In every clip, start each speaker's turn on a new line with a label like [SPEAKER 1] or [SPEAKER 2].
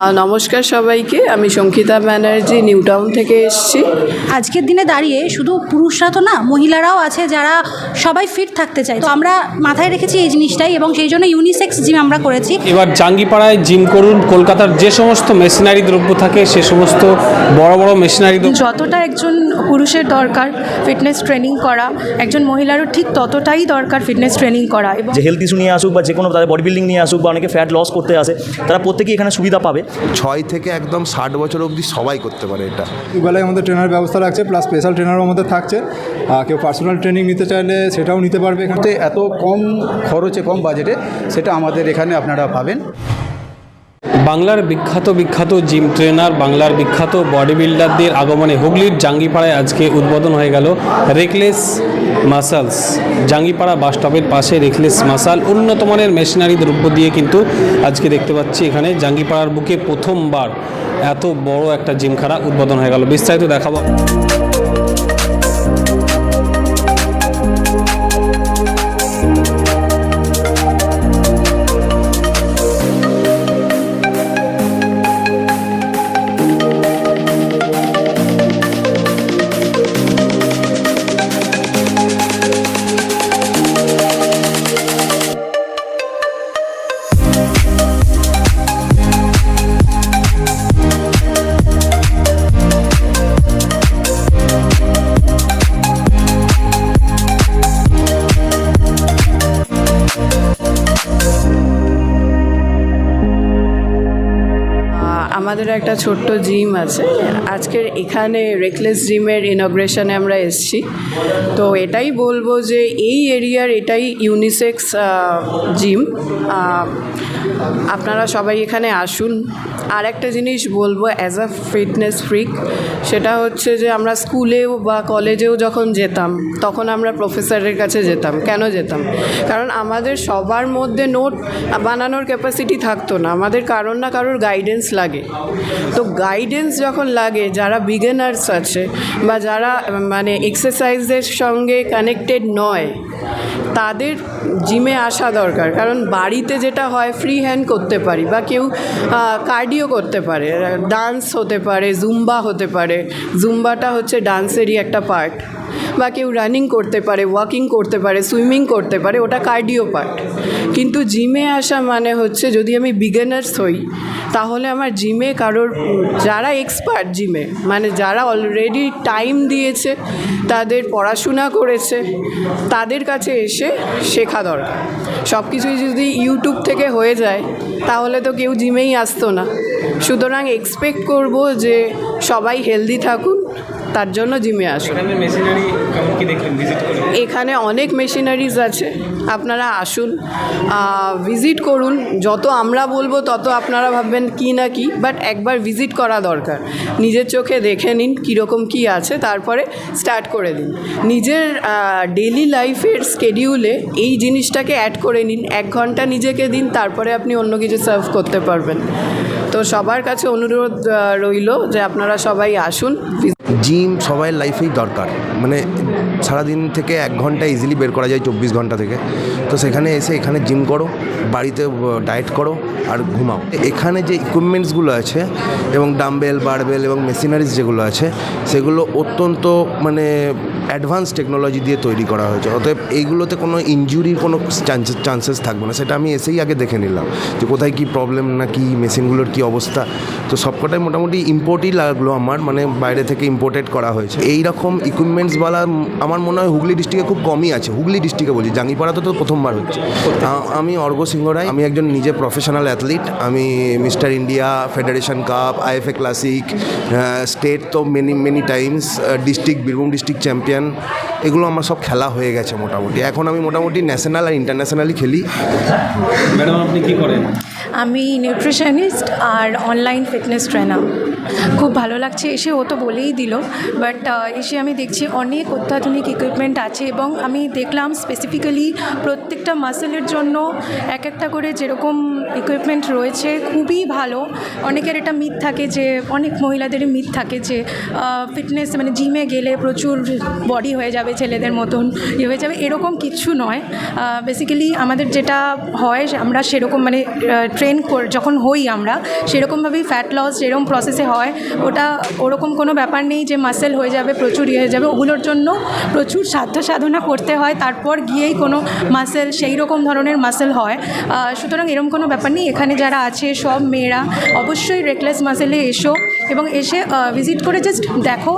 [SPEAKER 1] নমস্কার সবাইকে আমি সঙ্কিতা ব্যানার্জি নিউ টাউন থেকে এসেছি।
[SPEAKER 2] আজকের দিনে দাঁড়িয়ে শুধু পুরুষরা তো না মহিলারাও আছে যারা সবাই ফিট থাকতে চায়। তো আমরা মাথায় রেখেছি এই জিনিসটাই এবং সেই জন্য ইউনিসেক্স জিম আমরা করেছি।
[SPEAKER 3] এবার জাঙ্গিপাড়ায় জিম করুন কলকাতার যে সমস্ত মেশিনারি দ্রব্য থাকে সে সমস্ত বড় বড় মেশিনারি দ্রব্য
[SPEAKER 4] যতটা একজন পুরুষের দরকার ফিটনেস ট্রেনিং করা একজন মহিলারও ঠিক ততটাই দরকার ফিটনেস ট্রেনিং করা। এবং
[SPEAKER 5] যে হেলথ ইস্যু নিয়ে আসুক বা যে কোনো তাদের বডি বিল্ডিং নিয়ে আসুক বা অনেকে ফ্যাট লস করতে আসে তারা প্রত্যেকেই এখানে সুবিধা পাবে।
[SPEAKER 6] ছয় থেকে একদম ষাট বছর অবধি সবাই করতে পারে এটা।
[SPEAKER 7] বেলায় আমাদের ট্রেনার ব্যবস্থা রাখছে প্লাস স্পেশাল ট্রেনারও আমাদের থাকছে। আর কেউ পার্সোনাল ট্রেনিং নিতে চাইলে সেটাও নিতে পারবে এখান।
[SPEAKER 8] এখানে এত কম খরচে কম বাজেটে সেটা আমাদের এখানে আপনারা পাবেন।
[SPEAKER 3] বাংলার বিখ্যাত বিখ্যাত জিম ট্রেনার, বাংলার বিখ্যাত বডি বিল্ডারদের আগমনে হুগলির জাঙ্গিপাড়ায় আজকে উদ্বোধন হয়ে গেল রেকলেস মাসালস। জাঙ্গিপাড়া বাস স্টপের পাশে রেকলেস মাসাল, উন্নত মানের মেশিনারি দ্রব্য দিয়ে কিন্তু আজকে দেখতে পাচ্ছি এখানে জাঙ্গিপাড়ার বুকে প্রথমবার এত বড় একটা জিমখানা উদ্বোধন হয়ে গেল। বিস্তারিত দেখাবো।
[SPEAKER 1] একটা ছোট্ট জিম আছে। আজকের এখানে রেকলেস জিমের ইনগ্রেশনে আমরা এসছি। তো এটাই বলব যে এই এরিয়ার এটাই ইউনিসেক্স জিম। আপনারা সবাই এখানে আসুন। আর একটা জিনিস বলব অ্যাজ আ ফিটনেস ফ্রিক সেটা হচ্ছে যে আমরা স্কুলেও বা কলেজেও যখন যেতাম, তখন আমরা প্রফেসরের কাছে যেতাম। কেন যেতাম? কারণ আমাদের সবার মধ্যে নোট বানানোর ক্যাপাসিটি থাকতো না। আমাদের কারোর না কারোর গাইডেন্স লাগে। তো গাইডেন্স যখন লাগে, যারা বিগেনার্স আছে বা যারা মানে এক্সারসাইজের সঙ্গে কানেক্টেড নয়, তাদের জিমে আসা দরকার। কারণ বাড়িতে যেটা হয় ফ্রি হ্যান্ড করতে পারি বা কেউ কার্ডিও করতে পারে। ডান্স হতে পারে জুম্বা হতে পারে। জুম্বাটা হচ্ছে ডান্সেরই একটা পার্ট বা কেউ রানিং করতে পারে ওয়াকিং করতে পারে সুইমিং করতে পারে, ওটা কার্ডিও পার্ট কিন্তু জিমে আসা মানে হচ্ছে যদি আমি বিগিনার্স হই, তাহলে আমার জিমে কারোর, যারা এক্সপার্ট জিমে মানে যারা অলরেডি টাইম দিয়েছে, তাদের পড়াশোনা করেছে, তাদের কাছে এসে শেখা দরকার। সব কিছুই যদি ইউটিউব থেকে হয়ে যায়, তাহলে তো কেউ জিমেই আসতো না। সুতরাং এক্সপেক্ট করব যে সবাই হেলদি থাকুন তার জন্য জিমে আসুন। এখানে অনেক মেশিনারিজ আছে। আপনারা আসুন ভিজিট করুন। যত আমরা বলব তত আপনারা ভাববেন কি না কি বাট একবার ভিজিট করা দরকার। নিজের চোখে দেখে নিন কীরকম কি আছে তারপরে স্টার্ট করে দিন। নিজের ডেলি লাইফের স্কেডিউলে এই জিনিসটাকে অ্যাড করে নিন। এক ঘণ্টা নিজেকে দিন তারপরে আপনি অন্য কিছু সার্ভ করতে পারবেন। তো সবার কাছে অনুরোধ রইল যে আপনারা সবাই আসুন
[SPEAKER 6] জিম সবাই লাইফেই দরকার। মানে সারাদিন থেকে এক ঘণ্টা ইজিলি বের করা যায় চব্বিশ ঘণ্টা থেকে। তো সেখানে এসে এখানে জিম করো, বাড়িতে ডায়েট করো আর ঘুমাও। এখানে যে ইকুইপমেন্টসগুলো আছে এবং ডাম্বেল বারবেল এবং মেশিনারিজ যেগুলো আছে, সেগুলো অত্যন্ত মানে অ্যাডভান্স টেকনোলজি দিয়ে তৈরি করা হয়েছে। অতএব এইগুলোতে কোনো ইনজুরির কোনো চান্সেস চান্সেস থাকবে না। সেটা আমি এসেই আগে দেখে নিলাম যে কোথায় কী প্রবলেম না কি, মেশিনগুলোর কী অবস্থা। তো সবকটাই মোটামুটি ইম্পোর্টই লাগল আমার মানে বাইরে থেকে ইম্পোর্টেড করা হয়েছে। এই রকম ইকুইপমেন্টসওয়ালা আমার মনে হয় হুগলি ডিস্ট্রিক্টে খুব কমই আছে। হুগলি ডিস্ট্রিক্টে বলছি জাঙ্গিপাড়াতে তো প্রথমবার হচ্ছে। আমি অর্ঘ সিংহ রায়, আমি একজন নিজে প্রফেশনাল অ্যাথলিট আমি mister India federation cup IFA classic state তো many many times district Birbhum district champion এগুলো আমার সব খেলা হয়ে গেছে মোটামুটি। এখন আমি মোটামুটি ন্যাশনাল আর ইন্টারন্যাশনালি খেলি।
[SPEAKER 3] ম্যাডাম আপনি কি করেন?
[SPEAKER 4] আমি নিউট্রিশনিস্ট আর অনলাইন ফিটনেস ট্রেনার খুব ভালো লাগছে এসে, ও তো বলেই দিল। বাট এসে আমি দেখছি অনেক অত্যাধুনিক ইকুইপমেন্ট আছে এবং আমি দেখলাম স্পেসিফিক্যালি প্রত্যেকটা মাসেলের জন্য এক একটা করে যেরকম ইকুইপমেন্ট রয়েছে, খুবই ভালো। অনেকের এটা মিথ থাকে যে, অনেক মহিলাদের মিথ থাকে যে ফিটনেস মানে জিমে গেলে প্রচুর বডি হয়ে যাবে ছেলেদের মতন ইয়ে হয়ে যাবে, এরকম কিচ্ছু নয়। বেসিক্যালি আমাদের যেটা হয়, আমরা সেরকম মানে ট্রেন যখন হই আমরা, সেরকমভাবেই ফ্যাট লস যেরকম প্রসেসে হয় ওটা ওরকম কোনো ব্যাপার নেই যে মাসেল হয়ে যাবে, প্রচুর ইয়ে হয়ে যাবে। ওগুলোর জন্য প্রচুর সাধ্য সাধনা করতে হয়। তারপর গিয়েই কোনো মাসেল সেই রকম ধরনের মাসেল হয়। সুতরাং এরকম কোনো ব্যাপার নেই। এখানে যারা আছে, সব মেয়েরা অবশ্যই রেকলেস মাসেলে এসো। এবং এসে ভিজিট করে জাস্ট দেখো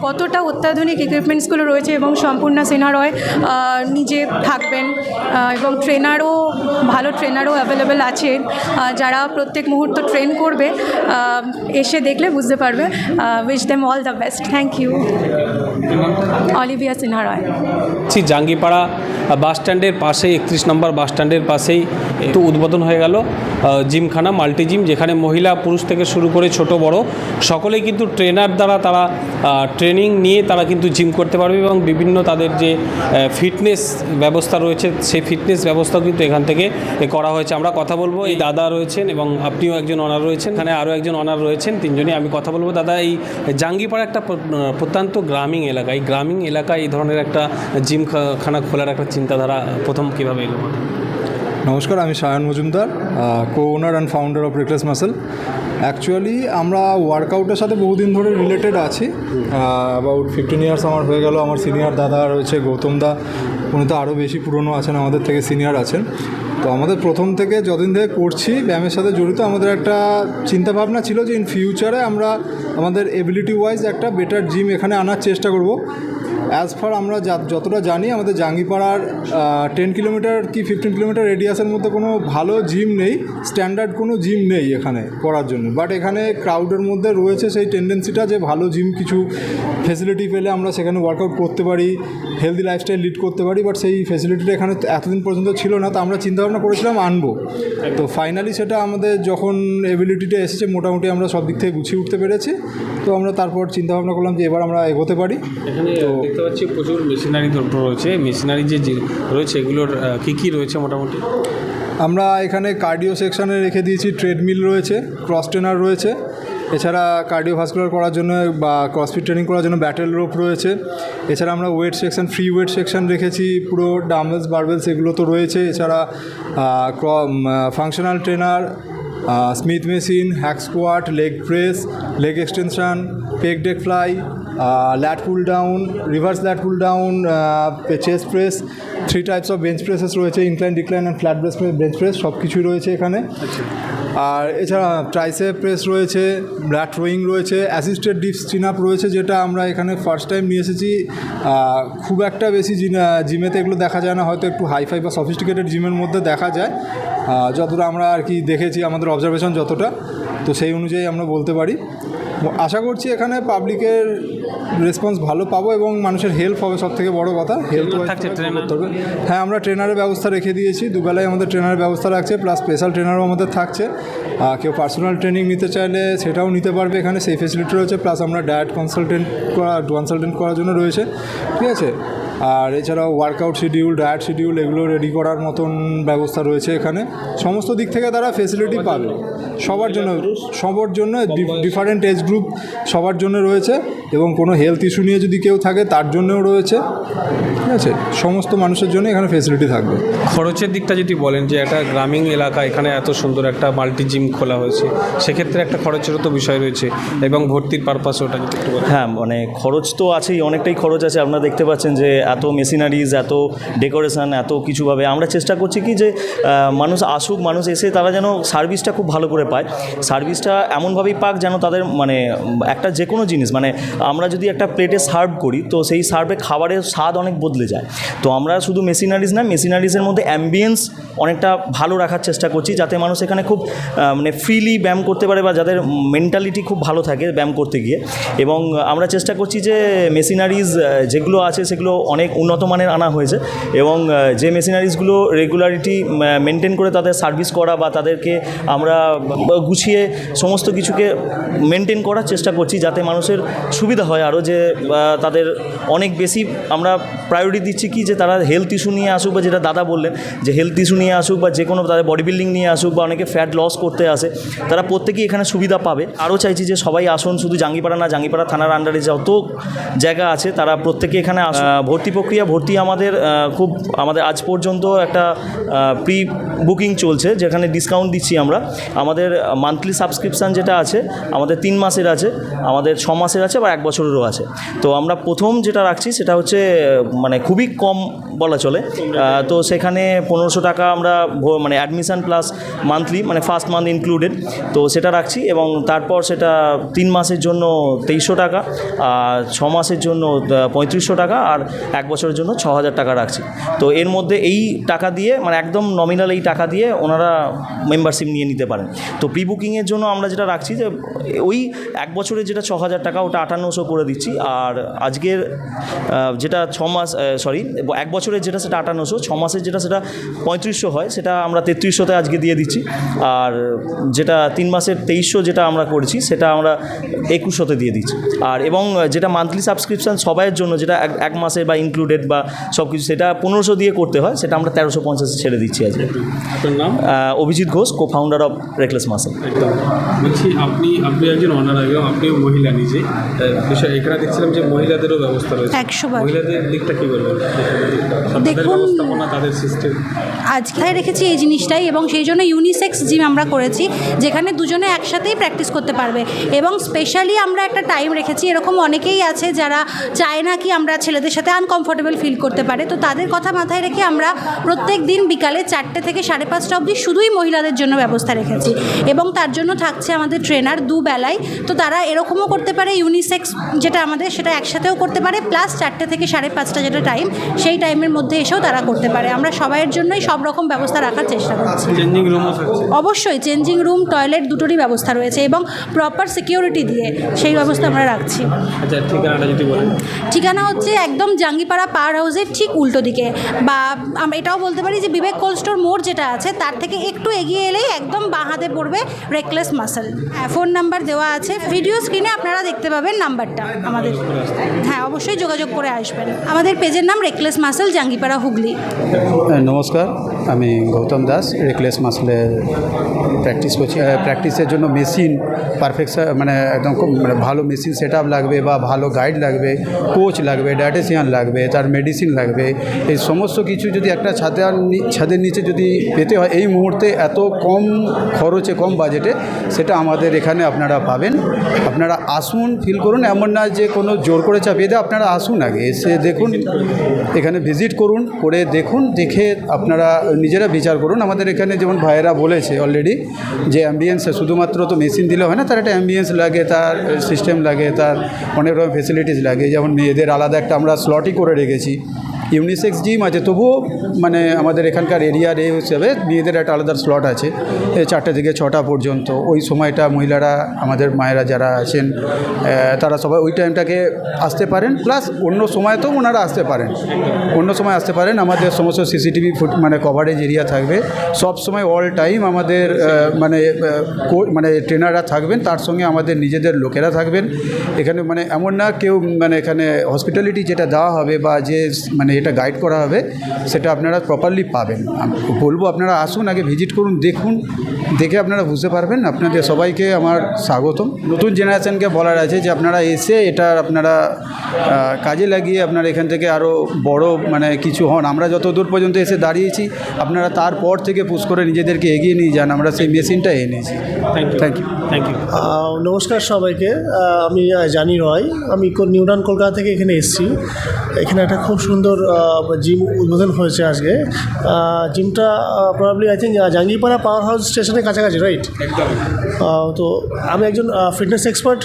[SPEAKER 4] কতটা অত্যাধুনিক ইকুইপমেন্টসগুলো রয়েছে এবং সম্পূর্ণ সিনহা রয় নিজে থাকবেন এবং ট্রেনারও ভালো ট্রেনারও অ্যাভেলেবেল আহ, যারা প্রত্যেক মুহূর্ত ট্রেন করবে এসে দেখলে বুঝতে পারবে wish them all the best thank you Olivia Sinha Roy
[SPEAKER 3] Jangipara bus স্ট্যান্ডের পাশে একত্রিশ নম্বর বাস স্ট্যান্ডের পাশেই একটু উদ্বোধন হয়ে গেল জিমখানা মাল্টি জিম যেখানে মহিলা পুরুষ থেকে শুরু করে ছোট বড় সকলেই কিন্তু ট্রেনার দ্বারা তারা ট্রেনিং নিয়ে তারা কিন্তু জিম করতে পারবে এবং বিভিন্ন তাদের যে ফিটনেস ব্যবস্থা রয়েছে, সেই ফিটনেস ব্যবস্থাও কিন্তু এখান থেকে করা হয়েছে। আমরা কথা বলব, এই দাদা রয়েছেন এবং আপনিও একজন অনার রয়েছেন। এখানে আরও একজন অনার রয়েছেন, তিনজনই আমি কথা বলব। দাদা, এই জাঙ্গিপাড়া একটা প্রত্যন্ত গ্রামীণ এলাকা, এই গ্রামীণ এলাকায় এই ধরনের একটা জিম খানা খোলার একটা চিন্তাধারা প্রথম কীভাবে এলো?
[SPEAKER 7] নমস্কার, আমি Sayan Majumdar co owner and founder of reckless muscle actually আমরা ওয়ার্কআউটের সাথে বহুদিন ধরে রিলেটেড আছি। অ্যাবাউট ফিফটিন ইয়ার্স আমার হয়ে গেল, আমার সিনিয়র দাদা রয়েছে, গৌতম দা। উনি তো আরও বেশি পুরনো আছেন, আমাদের থেকে সিনিয়র আছেন। তো আমাদের প্রথম থেকে যতদিন থেকে করছি, ব্যায়ামের সাথে জড়িত, আমাদের একটা চিন্তাভাবনা ছিল যে ইন ফিউচারে আমরা আমাদের এবিলিটি ওয়াইজ একটা বেটার জিম এখানে আনার চেষ্টা করব। অ্যাজ ফার আমরা যতটা জানি, আমাদের জাঙ্গিপাড়ার টেন কিলোমিটার কি ফিফটিন কিলোমিটার রেডিয়াসের মধ্যে কোনো ভালো জিম নেই স্ট্যান্ডার্ড কোনো জিম নেই এখানে করার জন্য। বাট এখানে ক্রাউডের মধ্যে রয়েছে সেই টেন্ডেন্সিটা যে ভালো জিম কিছু ফেসিলিটি পেলে আমরা সেখানে ওয়ার্কআউট করতে পারি হেলদি লাইফস্টাইল লিড করতে পারি বাট সেই ফেসিলিটিটা এখানে এতদিন পর্যন্ত ছিল না, তো আমরা চিন্তাভাবনা করেছিলাম আনব। তো ফাইনালি সেটা আমাদের যখন এবিলিটিটা এসেছে, মোটামুটি আমরা সব দিক থেকে গুছিয়ে উঠতে পেরেছি। তো আমরা তারপর চিন্তা ভাবনা করলাম যে এবার আমরা এগোতে পারি।
[SPEAKER 3] এখানে দেখতে পাচ্ছি প্রচুর মেশিনারি দ্রব্য রয়েছে। মেশিনারি যে রয়েছে এগুলোর কী কী রয়েছে মোটামুটি?
[SPEAKER 7] আমরা এখানে কার্ডিও সেকশানে রেখে দিয়েছি ট্রেডমিল রয়েছে ক্রস ট্রেনার রয়েছে। এছাড়া কার্ডিওভাস্কুলার করার জন্য বা ক্রসফিট ট্রেনিং করার জন্য ব্যাটেল রোপ রয়েছে। এছাড়া আমরা weight section free weight section রেখেছি পুরো ডাম্বেলস বারবেলস এগুলো তো রয়েছে। এছাড়া functional trainer Smith machine hack squat leg press leg extension pec deck fly lat pull down reverse lat pull down chest press three types of bench presses রয়েছে incline decline and flat base bench press সব কিছুই রয়েছে এখানে। আর এছাড়া triceps press রয়েছে ব্ল্যাট rowing রয়েছে অ্যাসিস্টেড ডিপস চিন আপ রয়েছে, যেটা আমরা এখানে ফার্স্ট টাইম নিয়ে এসেছি। খুব একটা বেশি জিমেতে এগুলো দেখা যায় না, হয়তো একটু হাইফাই বা সফিস্টিকেটেড জিমের মধ্যে দেখা যায়। যতটা আমরা আর কি দেখেছি, আমাদের অবজারভেশন যতটা, তো সেই অনুযায়ী আমরা বলতে পারি। আশা করছি এখানে পাবলিকের রেসপন্স ভালো পাবো এবং মানুষের হেল্প হবে সব থেকে বড় কথা। হেল্প
[SPEAKER 3] থাকছে?
[SPEAKER 7] হ্যাঁ আমরা ট্রেনারের ব্যবস্থা রেখে দিয়েছি। দুবেলায় আমাদের ট্রেনারের ব্যবস্থা রাখছে প্লাস স্পেশাল ট্রেনারও আমাদের থাকছে। কেউ পার্সোনাল ট্রেনিং নিতে চাইলে সেটাও নিতে পারবে এখানে সেই ফেসিলিটি রয়েছে প্লাস আমরা ডায়েট কনসালটেন্ট করা কনসালটেন্ট করার জন্য রয়েছে। ঠিক আছে? আর এছাড়াও ওয়ার্কআউট শিডিউল ডায়েট শিডিউল এগুলো রেডি করার মতন ব্যবস্থা রয়েছে এখানে। সমস্ত দিক থেকে তারা ফেসিলিটি পাবে। সবার জন্য সবার জন্য ডিফারেন্ট এজ গ্রুপ সবার জন্য রয়েছে এবং কোনো হেলথ ইস্যু নিয়ে যদি কেউ থাকে তার জন্যও রয়েছে। ঠিক আছে? সমস্ত মানুষের জন্য এখানে ফেসিলিটি থাকবে।
[SPEAKER 3] খরচের দিকটা যদি বলেন যে একটা গ্রামীণ এলাকা এখানে এত সুন্দর একটা মাল্টি জিম খোলা হয়েছে সেক্ষেত্রে একটা খরচেরও তো বিষয় রয়েছে এবং ভর্তির পারপাস ওটা।
[SPEAKER 5] হ্যাঁ মানে খরচ তো আছেই অনেকটাই খরচ আছে। আপনারা দেখতে পাচ্ছেন যে এত মেশিনারিজ, এত ডেকোরেশন, এত কিছুভাবে। আমরা চেষ্টা করছি কি যে মানুষ আসুক, মানুষ এসে তারা যেন সার্ভিসটা খুব ভালো করে পায়। সার্ভিসটা এমনভাবেই পাক যেন তাদের মানে একটা যে কোনো জিনিস মানে আমরা যদি একটা প্লেটে সার্ভ করি, তো সেই সার্ভে খাবারের স্বাদ অনেক বদলে যায়। তো আমরা শুধু মেশিনারিজ না, মেশিনারিজের মধ্যে অ্যাম্বিয়েন্স অনেকটা ভালো রাখার চেষ্টা করছি, যাতে মানুষ এখানে খুব মানে ফ্রিলি ব্যায়াম করতে পারে বা যাদের মেন্টালিটি খুব ভালো থাকে ব্যায়াম করতে গিয়ে। এবং আমরা চেষ্টা করছি যে, মেশিনারিজ যেগুলো আছে সেগুলো অনেক উন্নত মানের আনা হয়েছে এবং যে মেশিনারিজগুলো রেগুলারিটি মেনটেন করে তাদের সার্ভিস করা বা তাদেরকে আমরা গুছিয়ে সমস্ত কিছুকে মেনটেন করার চেষ্টা করছি যাতে মানুষের সুবিধা হয়। আরও যে তাদের অনেক বেশি আমরা প্রায়োরিটি দিচ্ছি কি যে তারা হেলথ ইস্যু নিয়ে আসুক বা যেটা দাদা বললেন যে হেলথ ইস্যু নিয়ে আসুক বা যে কোনো তাদের বডি বিল্ডিং নিয়ে আসুক বা অনেকে ফ্যাট লস করতে আসে তারা প্রত্যেকেই এখানে সুবিধা পাবে। আরও চাইছি যে সবাই আসুন শুধু জাঙ্গিপাড়া না জাঙ্গিপাড়া থানার আন্ডারে যত জায়গা আছে তারা প্রত্যেকে এখানে আহ, ভর্তি প্রক্রিয়া, ভর্তি আমাদের খুব আমাদের আজ পর্যন্ত একটা প্রি বুকিং চলছে, যেখানে ডিসকাউন্ট দিচ্ছি আমরা। আমাদের মান্থলি সাবস্ক্রিপশান যেটা আছে, আমাদের তিন মাসের আছে, আমাদের ছ মাসের আছে বা এক বছরেরও আছে। তো আমরা প্রথম যেটা রাখছি সেটা হচ্ছে মানে খুবই কম বলা চলে। তো সেখানে পনেরোশো টাকা আমরা মানে অ্যাডমিশন প্লাস মান্থলি মানে ফার্স্ট মান্থ ইনক্লুডেড তো সেটা রাখছি এবং তারপর সেটা তিন মাসের জন্য তেইশশো টাকা, আর ছ মাসের জন্য পঁয়ত্রিশশো টাকা, আর এক বছরের জন্য ছ হাজার টাকা রাখছি। তো এর মধ্যে এই টাকা দিয়ে মানে একদম নমিনাল এই টাকা দিয়ে ওনারা মেম্বারশিপ নিয়ে নিতে পারেন। তো প্রি বুকিংয়ের জন্য আমরা যেটা রাখছি যে, ওই এক বছরের যেটা ছ হাজার টাকা, ওটা আটান্নশো করে দিচ্ছি। আর আজকের যেটা ছ মাস সরি এক বছরের যেটা সেটা আটান্নশো, ছ মাসের যেটা সেটা পঁয়ত্রিশশো হয়, সেটা আমরা তেত্রিশশোতে আজকে দিয়ে দিচ্ছি। আর যেটা তিন মাসের তেইশশো যেটা আমরা করেছি, সেটা আমরা একুশশোতে দিয়ে দিচ্ছি। আর এবং যেটা মান্থলি সাবস্ক্রিপশান সবাইয়ের জন্য, যেটা এক মাসের বা ইনক্লুডেড বা সব কিছু সেটা পনেরোশো দিয়ে করতে হয় সেটা আমরা তেরোশো পঞ্চাশে ছেড়ে দিচ্ছি আজকে।
[SPEAKER 3] নাম?
[SPEAKER 5] Abhijit Ghosh co founder of reckless muscle
[SPEAKER 3] একদম। বলছি আপনি আপনি একজন অনার আপনিও মহিলা নিজে। বিষয় এখানে দেখছিলাম যে মহিলাদেরও ব্যবস্থা রয়েছে।
[SPEAKER 2] একশো
[SPEAKER 3] মহিলাদের দিকটা কি বলবেন?
[SPEAKER 2] দেখুন-
[SPEAKER 3] ব্যবস্থাপনা তাদের সিস্টেম
[SPEAKER 2] আজকে রেখেছি এই জিনিসটাই এবং সেই জন্য ইউনিসেক্স জিম আমরা করেছি যেখানে দুজনে একসাথেই প্র্যাকটিস করতে পারবে এবং স্পেশালি আমরা একটা টাইম রেখেছি এরকম অনেকেই আছে যারা চায় না কি আমরা ছেলেদের সাথে আনকমফোর্টেবল ফিল করতে পারে। তো তাদের কথা মাথায় রেখে আমরা প্রত্যেক দিন বিকালে চারটে থেকে সাড়ে পাঁচটা অবধি শুধুই মহিলাদের জন্য ব্যবস্থা রেখেছি। এবং তার জন্য থাকছে আমাদের ট্রেনার দুবেলায়। তো তারা এরকমও করতে পারে ইউনিসেক্স যেটা আমাদের সেটা একসাথেও করতে পারে প্লাস চারটে থেকে সাড়ে পাঁচটা যেটা টাইম সেই টাইমের মধ্যে এসেও তারা করতে পারে। আমরা সবাইয়ের জন্যই সব রকম ব্যবস্থা রাখার চেষ্টা করছি। অবশ্যই চেঞ্জিং রুম টয়লেট দুটোরই ব্যবস্থা রয়েছে এবং প্রপার সিকিউরিটি দিয়ে সেই ব্যবস্থা আমরা রাখছি।
[SPEAKER 3] আচ্ছা
[SPEAKER 2] ঠিকানা হচ্ছে একদম জাঙ্গিপাড়া পাওয়ার হাউসের ঠিক উল্টো দিকে। বা আমরা এটাও বলতে পারি যে বিবেক কোল্ড স্টোর মোড় যেটা আছে, তার থেকে একটু এগিয়ে এলেই একদম বাঁ হাতে পড়বে রেকলেস মাসেল হ্যাঁ ফোন নাম্বার দেওয়া আছে। ভিডিও স্ক্রিনে আপনারা দেখতে পাবেন নাম্বারটা আমাদের। হ্যাঁ অবশ্যই যোগাযোগ করে আসবেন। আমাদের পেজের নাম রেকলেস মাসেল জাঙ্গিপাড়া হুগলি।
[SPEAKER 8] নমস্কার। আমি গৌতম দাস রেকলেস মাসলের প্র্যাকটিস করছি। প্র্যাকটিসের জন্য মেশিন পারফেকশন মানে একদম খুব মানে ভালো মেশিন সেট লাগবে বা ভালো গাইড লাগবে কোচ লাগবে ডায়েটিশিয়ান লাগবে। তার মেডিসিন লাগবে, এই সমস্ত কিছু যদি একটা ছাদের ছাদের নিচে যদি পেতে হয়, এই মুহূর্তে এত কম খরচে, কম বাজেটে সেটা আমাদের এখানে আপনারা পাবেন। আপনারা আসুন ফিল করুন, এমন না যে কোনো জোর করে চাপিয়ে দেয় আপনারা আসুন আগে, এসে দেখুন, এখানে ভিজিট করুন, করে দেখুন, দেখে আপনারা নিজেরা বিচার করুন। আমাদের এখানে যেমন ভাইয়েরা বলেছে অলরেডি যে অ্যাম্বিয়েন্স শুধুমাত্র তো মেশিন দিলে হয় না, তার একটা অ্যাম্বিয়েন্স লাগে, তার সিস্টেম লাগে, তার অনেক রকম ফেসিলিটিস লাগে। যেমন মেয়েদের আলাদা একটা আমরা স্লটই করে রেখেছি। ইউনিসেক্স জিম আছে, তবুও মানে আমাদের এখানকার এরিয়ার এ হিসেবে মেয়েদের একটা আলাদা স্লট আছে চারটে থেকে ছটা পর্যন্ত। ওই সময়টা মহিলারা, আমাদের মায়েরা যারা আছেন তারা সবাই ওই টাইমটাকে আসতে পারেন প্লাস অন্য সময়তেও ওনারা আসতে পারেন। অন্য সময় আসতে পারেন, আমাদের সমস্ত সিসিটিভি ফুট মানে কভারেজ এরিয়া থাকবে। সব সময় অল টাইম আমাদের মানে মানে ট্রেনাররা থাকবেন, তার সঙ্গে আমাদের নিজেদের লোকেরা থাকবেন। এখানে মানে এমন না কেউ মানে এখানে হসপিটালিটি যেটা দেওয়া হবে বা যে মানে এটা গাইড করা হবে, সেটা আপনারা প্রপারলি পাবেন। বলব আপনারা আসুন, আগে ভিজিট করুন, দেখুন দেখে আপনারা বুঝতে পারবেন। আপনাদের সবাইকে আমার স্বাগতম। নতুন জেনারেশনকে বলার আছে যে আপনারা এসে এটা আপনারা কাজে লাগিয়ে আপনারা এখান থেকে আরও বড় মানে কিছু হন। আমরা যত দূর পর্যন্ত এসে দাঁড়িয়েছি আপনারা তারপর থেকে পুশ করে নিজেদেরকে এগিয়ে নিয়ে যান। আমরা সেই মেশিনটা এনেছি।
[SPEAKER 3] Thank you
[SPEAKER 8] thank you
[SPEAKER 3] thank you
[SPEAKER 9] নমস্কার সবাইকে। আমি জানি রয়। আমি নিউডান কলকাতা থেকে এখানে এসেছি। এখানে একটা খুব সুন্দর জিম উদ্বোধন হয়েছে আজকে। জিমটা probably I think Jangipara power house স্টেশনের কাছাকাছি রাইট তো আমি একজন ফিটনেস এক্সপার্ট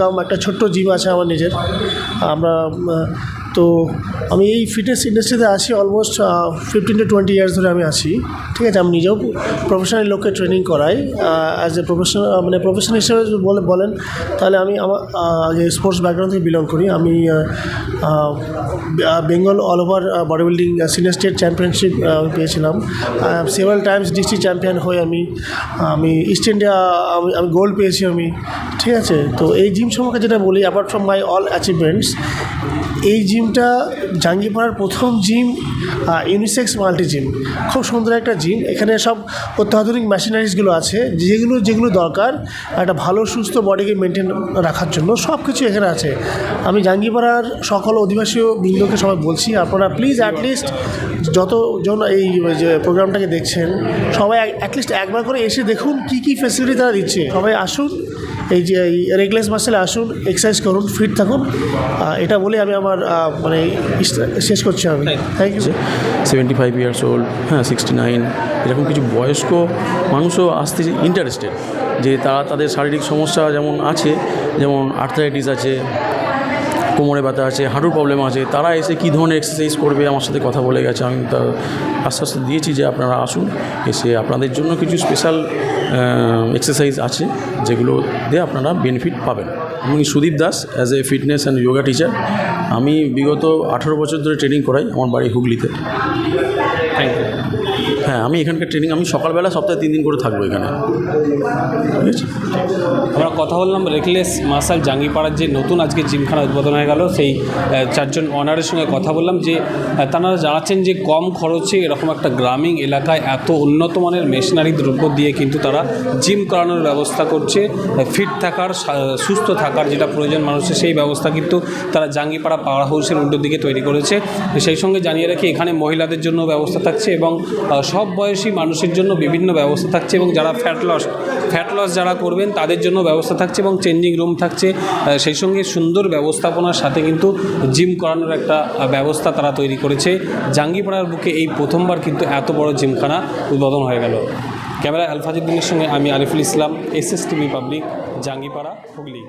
[SPEAKER 9] কাম একটা ছোট্ট জিম আছে আমার নিজের। আমরা তো আমি এই ফিটনেস ইন্ডাস্ট্রিতে আছি almost fifteen to twenty years ধরে আমি আছি। ঠিক আছে, আমি নিজেও প্রফেশনাল লোককে ট্রেনিং করাই। অ্যাজ এ প্রফেশনাল মানে প্রফেশনাল হিসেবে বলে বলেন, তাহলে আমি আমার আগে স্পোর্টস ব্যাকগ্রাউন্ড থেকে বিলং করি। আমি Bengal all over body building senior state championship পেয়েছিলাম। সেভারাল টাইমস ডিস্ট্রিক্ট চ্যাম্পিয়ন হয়ে আমি। আমি ইস্ট ইন্ডিয়া আমি আমি গোল্ড পেয়েছি আমি। ঠিক আছে, তো এই জিম সম্পর্কে যেটা বলি apart from my all achievements এই জিমটা জাঙ্গিপাড়ার প্রথম জিম ইউনিসেক্স মাল্টি জিম খুব সুন্দর একটা জিম এখানে সব অত্যাধুনিক মেশিনারিজগুলো আছে। যেগুলো যেগুলো দরকার, একটা ভালো, সুস্থ বডিকে মেনটেন রাখার জন্য সব কিছু এখানে আছে। আমি জাঙ্গিপাড়ার সকল অধিবাসী বৃন্দকে সবাই বলছি, আপনারা প্লিজ অ্যাটলিস্ট যতজন এই যে প্রোগ্রামটাকে দেখছেন, সবাই অ্যাটলিস্ট একবার করে এসে দেখুন কী কী ফেসিলিটি তারা দিচ্ছে। সবাই আসুন এই যে এই রেগলেস মাসেলে আসুন এক্সারসাইজ করুন ফিট থাকুন। এটা বলে আমি আমার মানে শেষ করছি আমি। Thank you
[SPEAKER 10] seventy five years old হ্যাঁ সিক্সটি নাইন এরকম কিছু বয়স্ক মানুষও আসতে ইন্টারেস্টেড যে তারা তাদের শারীরিক সমস্যা যেমন আছে যেমন আর্থারাইটিস আছে কোমরে ব্যথা আছে হাঁটুর প্রবলেম আছে তারা এসে কী ধরনের এক্সারসাইজ করবে আমার সাথে কথা বলে গেছে। আমি তার আস্তে দিয়েছি যে আপনারা আসুন এসে আপনাদের জন্য কিছু স্পেশাল এক্সারসাইজ আছে যেগুলো দিয়ে আপনারা বেনিফিট পাবেন। আমি Sudip Das as a fitness and yoga teacher আমি বিগত আঠেরো বছর ধরে ট্রেনিং করাই আমার বাড়ি হুগলিতে।
[SPEAKER 3] থ্যাংক ইউ
[SPEAKER 10] আমি এখানকার ট্রেনিং আমি সকালবেলা সপ্তাহে তিন দিন করে থাকব এখানে।
[SPEAKER 3] আমরা কথা বললাম রেকলেস মাসাল জাঙ্গিপাড়ার যে নতুন আজকে জিমখানা উদ্বোধন হয়ে গেল, সেই চারজন অনারের সঙ্গে কথা বললাম যে তারা জানাচ্ছেন যে কম খরচে এরকম একটা গ্রামীণ এলাকায় এত উন্নত মানের মেশিনারি দ্রব্য দিয়ে কিন্তু তারা জিম করানোর ব্যবস্থা করছে ফিট থাকার সুস্থ থাকার যেটা প্রয়োজন মানুষের, সেই ব্যবস্থা কিন্তু তারা জাঙ্গিপাড়া পাওয়ার হাউসের উল্টো দিকে তৈরি করেছে। সেই সঙ্গে জানিয়ে রাখি এখানে মহিলাদের জন্য ব্যবস্থা থাকছে এবং সব বয়সী মানুষের জন্য বিভিন্ন ব্যবস্থা থাকছে এবং যারা ফ্যাট লস ফ্যাট লস যারা করবেন তাদের জন্য ব্যবস্থা থাকছে এবং চেঞ্জিং রুম থাকছে। সেই সঙ্গে সুন্দর ব্যবস্থাপনার সাথে কিন্তু জিম করানোর একটা ব্যবস্থা তারা তৈরি করেছে। জাঙ্গিপাড়ার বুকে এই প্রথমবার কিন্তু এত বড় জিমখানা উদ্বোধন হয়ে গেল। ক্যামেরা আলফাজুদ্দিনের সঙ্গে আমি Ariful Islam S S TV public Jangipara Hooghly.